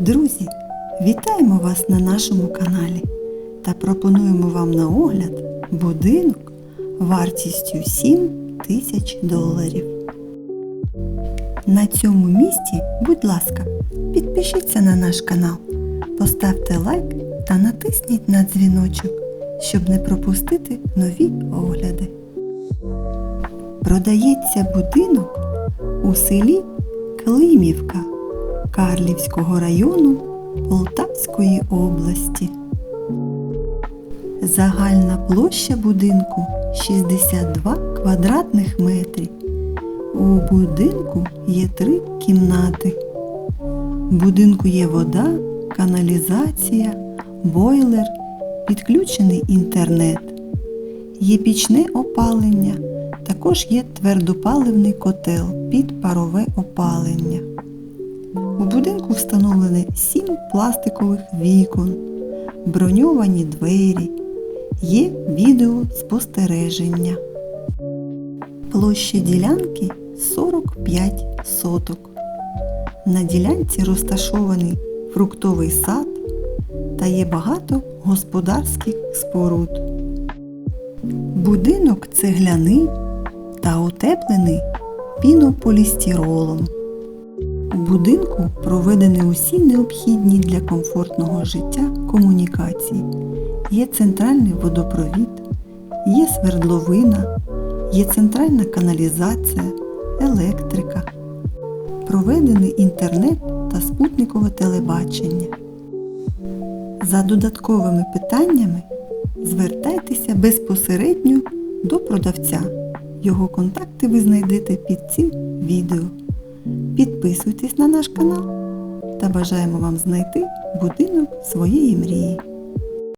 Друзі, вітаємо вас на нашому каналі та пропонуємо вам на огляд будинок вартістю 7 тисяч доларів. На цьому місці, будь ласка, підпишіться на наш канал, поставте лайк та натисніть на дзвіночок, щоб не пропустити нові огляди. Продається будинок у селі Климівка Карлівського району Полтавської області. Загальна площа будинку 62 квадратних метрів. У будинку є три кімнати. В будинку є вода, каналізація, бойлер, підключений інтернет. Є пічне опалення, також є твердопаливний котел під парове опалення. У будинку встановлені 7 пластикових вікон, броньовані двері, є відеоспостереження. Площа ділянки 45 соток. На ділянці розташований фруктовий сад та є багато господарських споруд. Будинок цегляний та утеплений пінополістиролом. У будинку проведені усі необхідні для комфортного життя комунікації. Є центральний водопровід, є свердловина, є центральна каналізація, електрика, проведений інтернет та спутникове телебачення. За додатковими питаннями звертайтеся безпосередньо до продавця. Його контакти ви знайдете під цим відео. Підписуйтесь на наш канал та бажаємо вам знайти будинок своєї мрії.